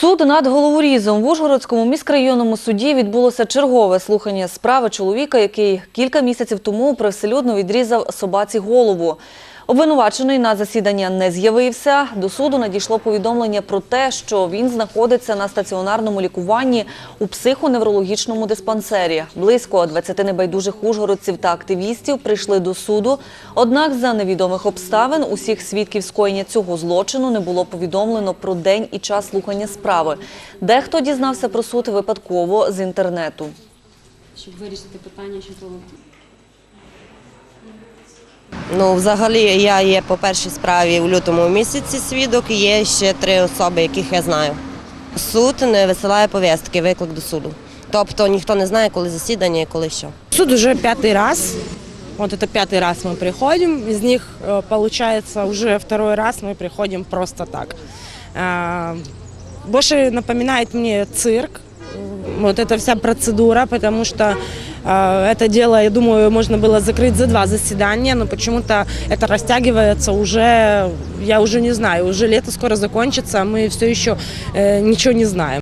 Суд над головорізом в Ужгородському міськрайонному суді відбулося чергове слухання справи чоловіка, який кілька місяців тому привселюдно відрізав собаці голову. Обвинувачений на засідання не з'явився. До суду надійшло повідомлення про те, що він знаходиться на стаціонарному лікуванні у психоневрологічному диспансері. Близько 20 небайдужих ужгородців та активістів прийшли до суду. Однак за невідомих обставин усіх свідків скоєння цього злочину не було повідомлено про день і час слухання справи. Дехто дізнався про суд випадково з інтернету. щоб вирішити питання щодо Ну, взагалі, я є по першій справі у лютому місяці свідок, і є ще три особи, яких я знаю. Суд не висилає повістки, виклик до суду. Тобто ніхто не знає, коли засідання і коли що. Суд уже пятый раз. Вот это пятый раз мы приходим. Из них, э, получается, уже второй раз мы приходим просто так. А, Больше напоминает мне цирк. Вот эта вся процедура, потому что э, это дело, я думаю, можно было закрыть за два заседания, но почему-то это растягивается уже, я уже не знаю, уже лето скоро закончится, а мы все еще э, ничего не знаем.